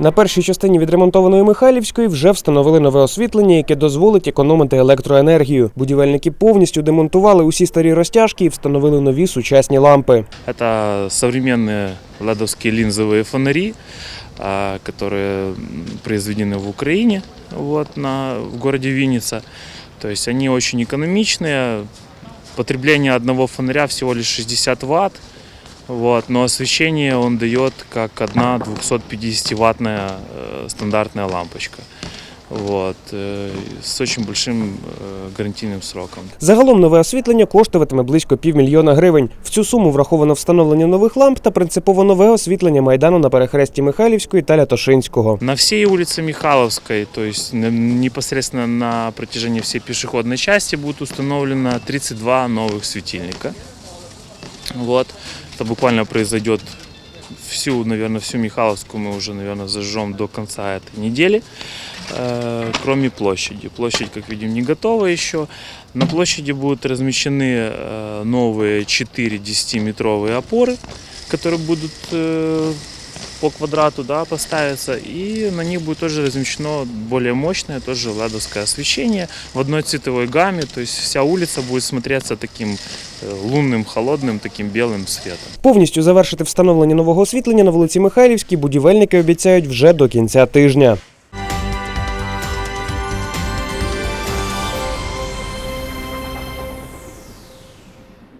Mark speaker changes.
Speaker 1: На першій частині відремонтованої Михайлівської вже встановили нове освітлення, яке дозволить економити електроенергію. Будівельники повністю демонтували усі старі розтяжки і встановили нові сучасні лампи.
Speaker 2: Это современные ледовские линзовые фонари, а, которые м, произведены в Украине, вот, на, в городе Винница. То есть они очень экономичные. Потребление одного фонаря всего лишь 60 ватт. Вот, но освещение он дает как одна 250-ваттная э, стандартная лампочка. Вот, э, с очень большим э, гарантийным сроком.
Speaker 1: Загалом нове освітлення коштуватиме близько півмільйона гривень. В цю суму враховано встановлення нових ламп та принципово нове освітлення майдану на перехресті Михайлівської та Лятошинського.
Speaker 2: На всей улице Михайловской, то есть на- непосредственно на протяжении всей пешеходной части будет установлено 32 новых светильника. Вот. Это буквально произойдет всю, наверное, всю Михайловскую мы уже, наверное, зажжем до конца этой недели, э, кроме площади. Площадь, как видим, не готова еще. На площади будут размещены э, новые 4 10-метровые опоры, которые будут э, по квадрату да, поставиться, и на них будет тоже размещено более мощное, тоже ладовское освещение в одной цветовой гамме, то есть вся улица будет смотреться таким э, лунным, холодным, таким белым светом.
Speaker 1: Повністю завершити встановлення нового освітлення на вулиці Михайлівській будівельники обіцяють вже до кінця тижня.